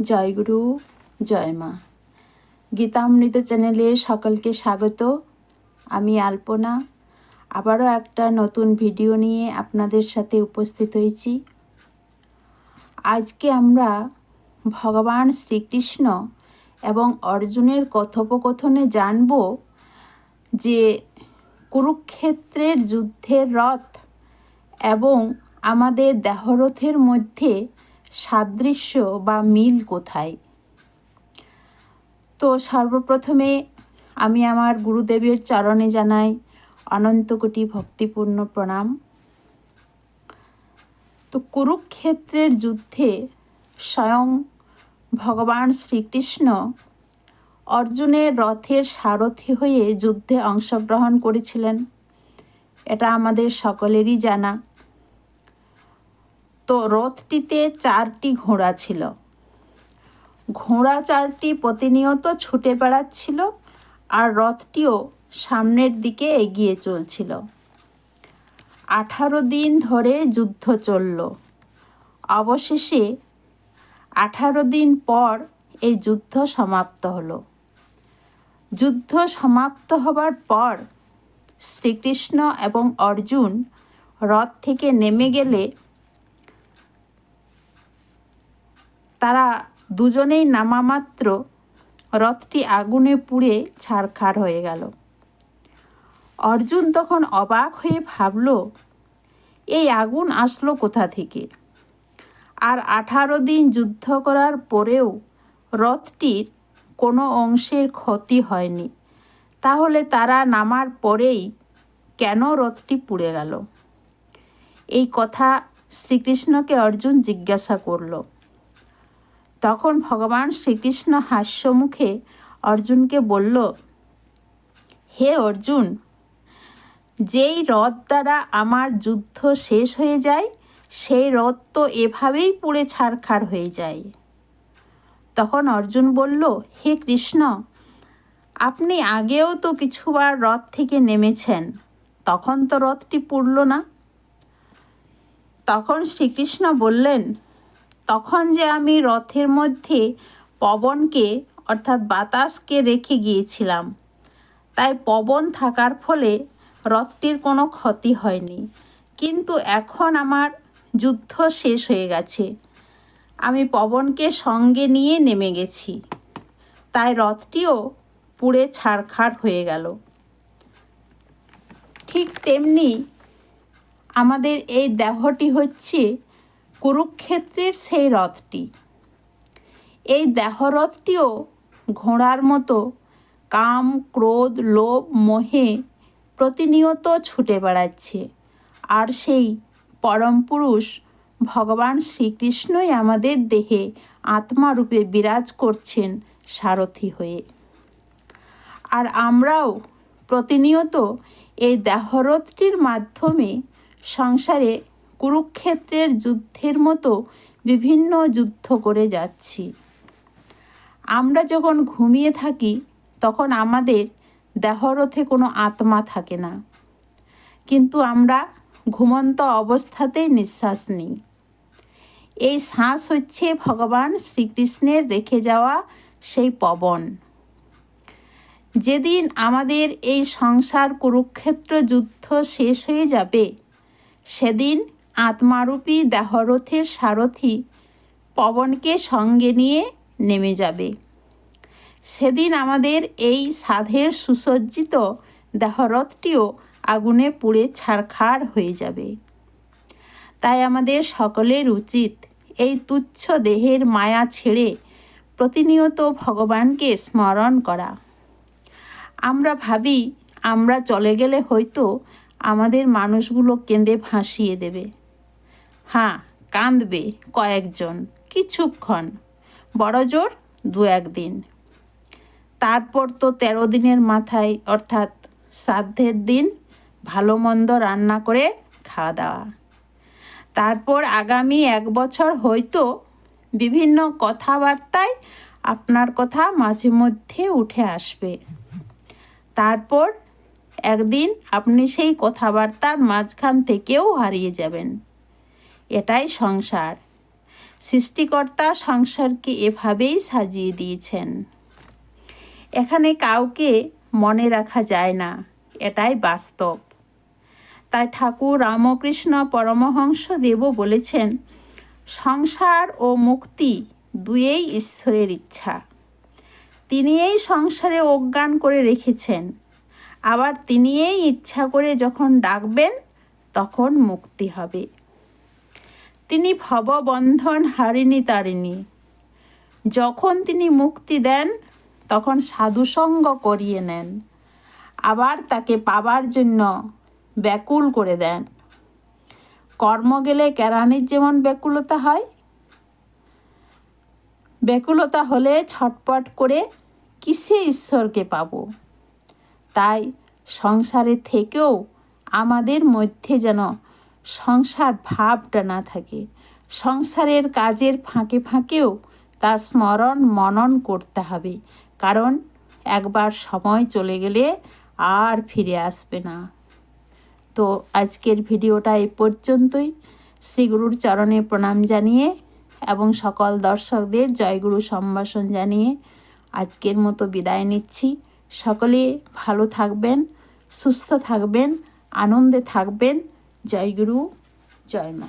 জয়গুরু, জয় মা। গীতামৃত চ্যানেলে সকলকে স্বাগত। আমি আলপনা। আবারও একটা নতুন ভিডিও নিয়ে আপনাদের সাথে উপস্থিত হয়েছি। আজকে আমরা ভগবান শ্রীকৃষ্ণ এবং অর্জুনের কথোপকথনে জানব যে কুরুক্ষেত্রের যুদ্ধের রথ এবং আমাদের দেহরথের মধ্যে সাদৃশ্য বা মিল কোথায়? তো সর্বপ্রথমে আমি আমার গুরুদেবের চরণে জানাই অনন্ত কোটি ভক্তিপূর্ণ প্রণাম। তো কুরুক্ষেত্রের যুদ্ধে স্বয়ং ভগবান শ্রীকৃষ্ণ অর্জুনের রথের সারথি হয়ে যুদ্ধে অংশগ্রহণ করেছিলেন। এটা আমাদের সকলেরই জানা। তো রথটিতে চারটি ঘোড়া ছিল। ঘোড়া চারটি প্রতিনিয়ত ছুটে বেড়াচ্ছিল আর রথটিও সামনের দিকে এগিয়ে চলছিল। আঠারো দিন ধরে যুদ্ধ চলল। অবশেষে আঠারো দিন পর এই যুদ্ধ সমাপ্ত হলো। যুদ্ধ সমাপ্ত হবার পর শ্রীকৃষ্ণ এবং অর্জুন রথ থেকে নেমে গেলে তারা দুজনেই নামামাত্র রথটি আগুনে পুড়ে ছাড়খাড় হয়ে গেল। অর্জুন তখন অবাক হয়ে ভাবল, এই আগুন আসলো কোথা থেকে? আর আঠারো দিন যুদ্ধ করার পরেও রথটির কোনো অংশের ক্ষতি হয়নি। তাহলে তারা নামার পরেই কেন রথটি পুড়ে গেল? এই কথা শ্রীকৃষ্ণকে অর্জুন জিজ্ঞাসা করল। তখন ভগবান শ্রীকৃষ্ণ হাস্যমুখে অর্জুনকে বলল, হে অর্জুন, যেই রথ দ্বারা আমার যুদ্ধ শেষ হয়ে যায়, সেই রথ তো এভাবেই পুড়ে ছাড়খাড় হয়ে যায়। তখন অর্জুন বলল, হে কৃষ্ণ, আপনি আগেও তো কিছুবার রথ থেকে নেমেছেন, তখন তো রথটি পুড়ল না। তখন শ্রীকৃষ্ণ বললেন তখন যে আমি রথের মধ্যে পবনকে, অর্থাৎ বাতাসকে রেখে গিয়েছিলাম। তাই পবন থাকার ফলে রথটির কোনো ক্ষতি হয়নি। কিন্তু এখন আমার যুদ্ধ শেষ হয়ে গেছে। আমি পবনকে সঙ্গে নিয়ে নেমে গেছি। তাই রথটিও পুড়ে ছাড়খাড় হয়ে গেল। ঠিক তেমনি আমাদের এই দেহটি হচ্ছে কুরুক্ষেত্রের সেই রথটি এই দেহরথটিও ঘোড়ার মতো কাম, ক্রোধ, লোভ, মোহে প্রতিনিয়ত ছুটে বেড়াচ্ছে। আর সেই পরম পুরুষ ভগবান শ্রীকৃষ্ণই আমাদের দেহে আত্মারূপে বিরাজ করছেন সারথি হয়ে। আর আমরাও প্রতিনিয়ত এই দেহরথটির মাধ্যমে সংসারে কুরুক্ষেত্রের যুদ্ধের মতো বিভিন্ন যুদ্ধ করে যাচ্ছি। আমরা যখন ঘুমিয়ে থাকি, তখন আমাদের দেহরথে কোনো আত্মা থাকে না। কিন্তু আমরা ঘুমন্ত অবস্থাতেই নিঃশ্বাস নিই। এই শ্বাস হচ্ছে ভগবান শ্রীকৃষ্ণের রেখে যাওয়া সেই পবন। যেদিন আমাদের এই সংসার কুরুক্ষেত্র যুদ্ধ শেষ হয়ে যাবে, সেদিন আত্মারূপী দেহরথের সারথি পবনকে সঙ্গে নিয়ে নেমে যাবে। সেদিন আমাদের এই সাধের সুসজ্জিত দেহরথটিও আগুনে পুড়ে ছাড়খাড় হয়ে যাবে। তাই আমাদের সকলের উচিত এই তুচ্ছ দেহের মায়া ছেড়ে প্রতিনিয়ত ভগবানকে স্মরণ করা। আমরা ভাবি, আমরা চলে গেলে হয়তো আমাদের মানুষগুলো কেঁদে ভাসিয়ে দেবে। হ্যাঁ কাঁদবে কয়েকজন, কিছুক্ষণ। বড় জোর দু একদিন। তারপর তো তেরো দিনের মাথায়, অর্থাৎ শ্রাদ্ধের দিন ভালো মন্দ রান্না করে খাওয়া দাওয়া। তারপর আগামী এক বছর হয়তো বিভিন্ন কথাবার্তায় আপনার কথা মাঝে মধ্যে উঠে আসবে। তারপর একদিন আপনি সেই কথাবার্তার মাঝখান থেকেও হারিয়ে যাবেন। এটাই সংসার। সৃষ্টিকর্তা সংসারকে এভাবেই সাজিয়ে দিয়েছেন। এখানে কাউকে মনে রাখা যায় না, এটাই বাস্তব। তাই ঠাকুর রামকৃষ্ণ পরমহংস দেব বলেছেন, সংসার ও মুক্তি দুয়েই ঈশ্বরের ইচ্ছা। তিনি এই সংসারে অজ্ঞান করে রেখেছেন। আবার তিনি এই ইচ্ছা করে যখন ডাকবেন, তখন মুক্তি হবে। তিনি ভববন্ধন হারিনি তারিণী। যখন তিনি মুক্তি দেন, তখন সাধুসঙ্গ করিয়ে নেন। আবার তাকে পাবার জন্য ব্যাকুল করে দেন। কর্ম গেলে কেরানির যেমন ব্যাকুলতা হয়, ব্যাকুলতা হলে ছটপট করে কিসে ঈশ্বরকে পাব? তাই সংসারে থেকেও আমাদের মধ্যে যেন সংসার ভাবটা না থাকে। সংসারের কাজের ফাঁকে ফাঁকেও তা স্মরণ মনন করতে হবে। কারণ একবার সময় চলে গেলে আর ফিরে আসবে না। তো আজকের ভিডিওটা এই পর্যন্তই। শ্রীগুরুর চরণে প্রণাম জানিয়ে এবং সকল দর্শকদের জয়গুরু সম্ভাষণ জানিয়ে আজকের মতো বিদায় নিচ্ছি। সকলে ভালো থাকবেন, সুস্থ থাকবেন, আনন্দে থাকবেন। জয়গুরু জয় মা